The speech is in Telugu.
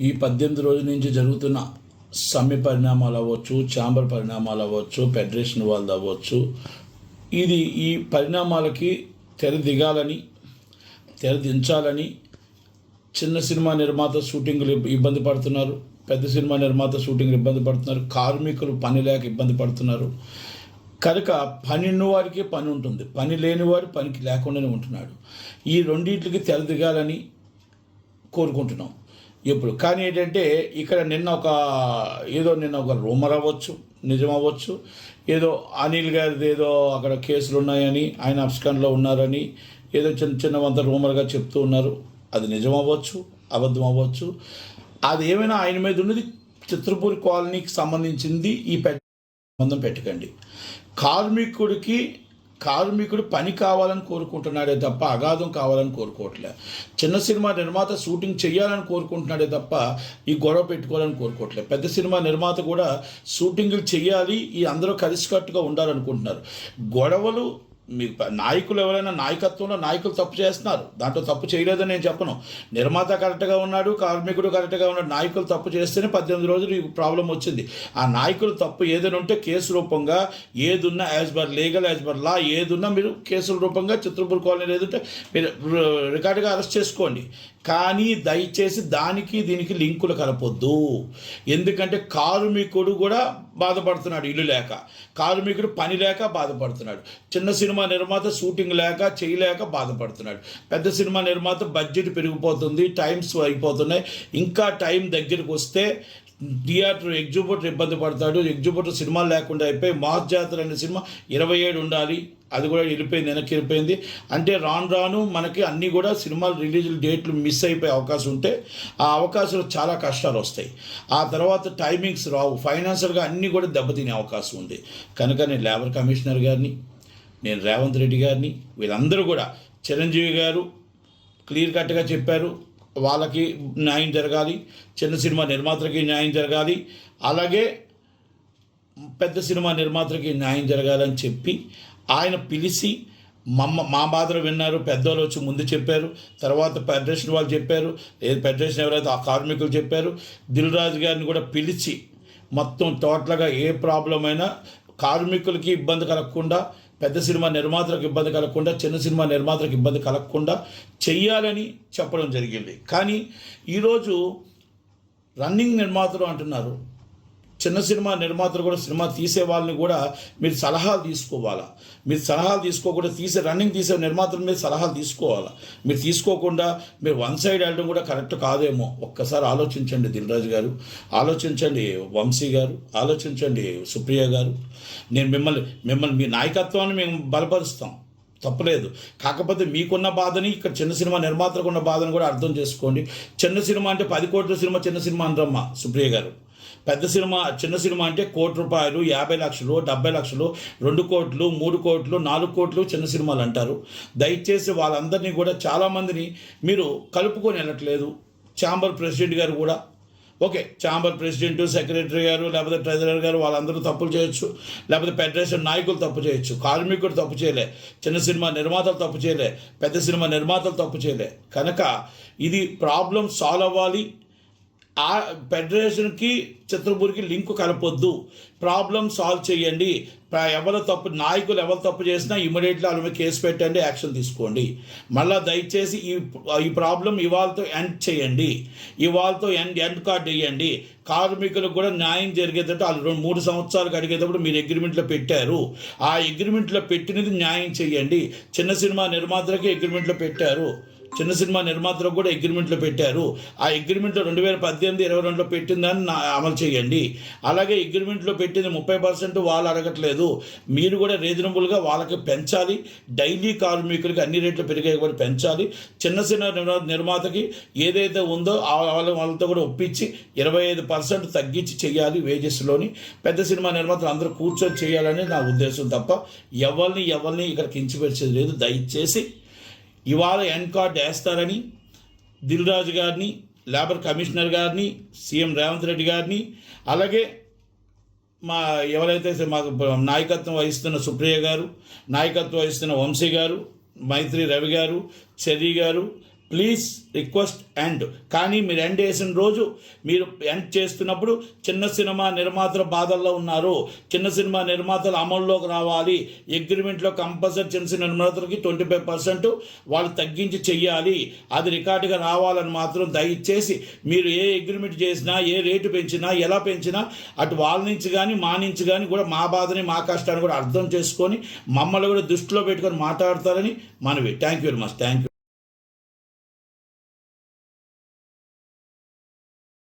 ఈ పద్దెనిమిది రోజుల నుంచి జరుగుతున్న సమ్మె పరిణామాలు అవ్వచ్చు ఛాంబర్ పరిణామాలు అవ్వచ్చు ఫెడరేషన్ వాళ్ళది అవ్వచ్చు. ఇది ఈ పరిణామాలకి తెర దిగాలని తెర దించాలని చిన్న సినిమా నిర్మాత షూటింగ్లు ఇబ్బంది పడుతున్నారు. పెద్ద సినిమా నిర్మాత షూటింగ్లు ఇబ్బంది పడుతున్నారు. కార్మికులు పని లేక ఇబ్బంది పడుతున్నారు. కనుక పని ఉన్నవాడికి పని ఉంటుంది. పని లేనివాడు పనికి లేకుండానే ఉంటున్నాడు. ఈ రెండింటికి తెర దిగాలని కోరుకుంటున్నాం. ఇప్పుడు కానీ ఏంటంటే ఇక్కడ నిన్న ఒక ఏదో నిన్న ఒక రూమర్ అవ్వచ్చు నిజం అవ్వచ్చు ఏదో అనిల్ గారిది ఏదో అక్కడ కేసులు ఉన్నాయని ఆయన అబ్స్కాన్లో ఉన్నారని ఏదో చిన్న చిన్న వంత రూమర్గా చెప్తూ ఉన్నారు. అది నిజం అవ్వచ్చు అబద్ధం అవ్వచ్చు. అది ఏమైనా ఆయన మీద ఉన్నది? చిత్రపూరి కాలనీకి సంబంధించింది ఈ పెద్ద సంబంధం పెట్టకండి. కార్మికుడికి కార్మికుడు పని కావాలని కోరుకుంటున్నాడే తప్ప అగాధం కావాలని కోరుకోవట్లే. చిన్న సినిమా నిర్మాత షూటింగ్ చేయాలని కోరుకుంటున్నాడే తప్ప ఈ గొడవ పెట్టుకోవాలని కోరుకోవట్లే. పెద్ద సినిమా నిర్మాత కూడా షూటింగ్లు చేయాలి ఈ అందరూ కలిసికట్టుగా ఉండాలనుకుంటున్నారు. గొడవలు మీకు నాయకులు ఎవరైనా నాయకత్వంలో నాయకులు తప్పు చేస్తున్నారు. దాంట్లో తప్పు చేయలేదని నేను చెప్పను. నిర్మాత కరెక్ట్గా ఉన్నాడు కార్మికుడు కరెక్ట్గా ఉన్నాడు నాయకులు తప్పు చేస్తేనే పద్దెనిమిది రోజులు ఈ ప్రాబ్లం వచ్చింది. ఆ నాయకులు తప్పు ఏదైనా ఉంటే కేసు రూపంగా ఏదున్నా as per legal as per law ఏదున్నా మీరు కేసుల రూపంగా చిత్రపూర్ కాలనీ ఏదంటే మీరు రికార్డుగా అరెస్ట్ చేసుకోండి. కానీ దయచేసి దానికి దీనికి లింకులు కలపొద్దు. ఎందుకంటే కార్మికుడు కూడా బాధపడుతున్నాడు ఇల్లు లేక. కార్మికుడు పని లేక బాధపడుతున్నాడు. చిన్న సినిమా నిర్మాత షూటింగ్ లేక చేయలేక బాధపడుతున్నాడు. పెద్ద సినిమా నిర్మాత బడ్జెట్ పెరిగిపోతుంది టైమ్స్ అయిపోతున్నాయి. ఇంకా టైం దగ్గరికి వస్తే థియేటర్ ఎగ్జిబిటర్ ఇబ్బంది పడతాడు. ఎగ్జిబిటర్ సినిమాలు లేకుండా అయిపోయి మాస్ జాతర అనే సినిమా ఇరవై ఏడు ఉండాలి. అది కూడా వెళ్ళిపోయింది వెనక్కి వెళ్ళిపోయింది. అంటే రాను రాను మనకి అన్నీ కూడా సినిమాలు రిలీజ్ డేట్లు మిస్ అయిపోయే అవకాశం ఉంటే ఆ అవకాశాలు చాలా కష్టాలు వస్తాయి. ఆ తర్వాత టైమింగ్స్ రావు. ఫైనాన్షియల్గా అన్నీ కూడా దెబ్బతినే అవకాశం ఉంది. కనుక నేను లేబర్ కమిషనర్ గారిని నేను రేవంత్ రెడ్డి గారిని వీళ్ళందరూ కూడా చిరంజీవి గారు క్లియర్ కట్గా చెప్పారు. వాళ్ళకి న్యాయం జరగాలి చిన్న సినిమా నిర్మాతలకి న్యాయం జరగాలి అలాగే పెద్ద సినిమా నిర్మాతలకి న్యాయం జరగాలని చెప్పి ఆయన పిలిచి మమ్మ మా బాధలు విన్నారు పెద్దవాళ్ళు వచ్చి ముందు చెప్పారు తర్వాత ఫెడరేషన్ వాళ్ళు చెప్పారు లేదు ఫెడరేషన్ ఎవరైతే ఆ కార్మికులు చెప్పారు దిల్ రాజు గారిని కూడా పిలిచి మొత్తం టోటల్గా ఏ ప్రాబ్లం అయినా కార్మికులకి ఇబ్బంది కలగకుండా పెద్ద సినిమా నిర్మాతలకు ఇబ్బంది కలగకుండా చిన్న సినిమా నిర్మాతలకు ఇబ్బంది కలగకుండా చెయ్యాలని చెప్పడం జరిగింది. కానీ ఈరోజు రన్నింగ్ నిర్మాతలు అంటున్నారు చిన్న సినిమా నిర్మాతలు కూడా సినిమా తీసే వాళ్ళని కూడా మీరు సలహాలు తీసుకోవాలా? మీరు సలహాలు తీసుకోకుండా తీసే రన్నింగ్ తీసే నిర్మాతల మీద సలహాలు తీసుకోవాలా? మీరు తీసుకోకుండా మీరు వన్ సైడ్ వెళ్ళడం కూడా కరెక్ట్ కాదేమో? ఒక్కసారి ఆలోచించండి దిల్రాజు గారు. ఆలోచించండి వంశీ గారు. ఆలోచించండి సుప్రియ గారు. నేను మిమ్మల్ని మిమ్మల్ని మీ నాయకత్వాన్ని మేము బలపరుస్తాం. తప్పలేదు. కాకపోతే మీకున్న బాధని ఇక్కడ చిన్న సినిమా నిర్మాతలకు ఉన్న బాధను కూడా అర్థం చేసుకోండి. చిన్న సినిమా అంటే పది కోట్ల సినిమా చిన్న సినిమా అనరమ్మా సుప్రియ గారు. పెద్ద సినిమా చిన్న సినిమా అంటే కోటి రూపాయలు యాభై లక్షలు డెబ్బై లక్షలు రెండు కోట్లు మూడు కోట్లు నాలుగు కోట్లు చిన్న సినిమాలు అంటారు. దయచేసి వాళ్ళందరినీ కూడా చాలామందిని మీరు కలుపుకొని వెళ్ళట్లేదు. ఛాంబర్ ప్రెసిడెంట్ గారు కూడా. ఓకే ఛాంబర్ ప్రెసిడెంట్ సెక్రటరీ గారు లేకపోతే ట్రెజరర్ గారు వాళ్ళందరూ తప్పులు చేయొచ్చు. లేకపోతే ఫెడరేషన్ నాయకులు తప్పు చేయొచ్చు. కార్మికుడు తప్పు చేయలే. చిన్న సినిమా నిర్మాతలు తప్పు చేయలే. పెద్ద సినిమా నిర్మాతలు తప్పు చేయలే. కనుక ఇది ప్రాబ్లం సాల్వ్ అవ్వాలి. ఆ ఫెడరేషన్కి చిత్రపూర్కి లింక్ కలపొద్దు. ప్రాబ్లం సాల్వ్ చేయండి. ఎవరు తప్పు నాయకులు ఎవరు తప్పు చేసినా ఇమీడియట్లీ వాళ్ళ మీద కేసు పెట్టండి యాక్షన్ తీసుకోండి. మళ్ళీ దయచేసి ఈ ఈ ప్రాబ్లం ఇవాళతో ఎండ్ చేయండి. ఇవాళతో ఎండ్ ఎండ్ కార్డ్ వేయండి. కార్మికులకు కూడా న్యాయం జరిగేటట్టు వాళ్ళు రెండు మూడు సంవత్సరాలు అడిగేటప్పుడు మీరు అగ్రిమెంట్లో పెట్టారు. ఆ అగ్రిమెంట్లో పెట్టినది న్యాయం చేయండి. చిన్న సినిమా నిర్మాతలకి అగ్రిమెంట్లో పెట్టారు. చిన్న సినిమా నిర్మాతలకు కూడా అగ్రిమెంట్లో పెట్టారు. ఆ అగ్రిమెంట్లో రెండు వేల పద్దెనిమిది ఇరవై రెండులో పెట్టిందని నా అమలు చేయండి. అలాగే అగ్రిమెంట్లో పెట్టింది ముప్పై పర్సెంట్ వాళ్ళు అడగట్లేదు. మీరు కూడా రీజనబుల్గా వాళ్ళకి పెంచాలి. డైలీ కార్మికులకి అన్ని రేట్లు పెరిగాయి కూడా పెంచాలి. చిన్న చిన్న నిర్మాతకి ఏదైతే ఉందో ఆ వాళ్ళ వాళ్ళతో కూడా ఒప్పించి ఇరవై ఐదు పర్సెంట్ తగ్గించి చేయాలి వేజెస్లోని పెద్ద సినిమా నిర్మాతలు అందరూ కూర్చొని చేయాలని నా ఉద్దేశం తప్ప ఎవరిని ఎవరిని ఇక్కడ కించిపరిచేది లేదు. దయచేసి ఇవాళ ఎన్కార్డ్ వేస్తారని దిల్ రాజు గారిని లేబర్ కమిషనర్ గారిని సీఎం రేవంత్ రెడ్డి గారిని అలాగే మా ఎవరైతే మాకు నాయకత్వం వహిస్తున్న సుప్రియ గారు నాయకత్వం వహిస్తున్న వంశీ గారు మైత్రి రవి గారు చెర్రీ గారు ప్లీజ్ రిక్వెస్ట్ ఎండ్. కానీ మీరు ఎండ్ వేసిన రోజు మీరు ఎండ్ చేస్తున్నప్పుడు చిన్న సినిమా నిర్మాతల బాధల్లో ఉన్నారు. చిన్న సినిమా నిర్మాతలు అమల్లోకి రావాలి. అగ్రిమెంట్లో కంపల్సరీ చిన్న సినిమా నిర్మాతలకి ట్వంటీ ఫైవ్ పర్సెంట్ వాళ్ళు తగ్గించి చెయ్యాలి. అది రికార్డుగా రావాలని మాత్రం దయచేసి మీరు ఏ అగ్రిమెంట్ చేసినా ఏ రేటు పెంచినా ఎలా పెంచినా అటు వాళ్ళ నుంచి కానీ మా నుంచి కానీ కూడా మా బాధని మా కష్టాన్ని కూడా అర్థం చేసుకొని మమ్మల్ని కూడా దృష్టిలో పెట్టుకొని మాట్లాడతారని మనవి. Thank you very much thank you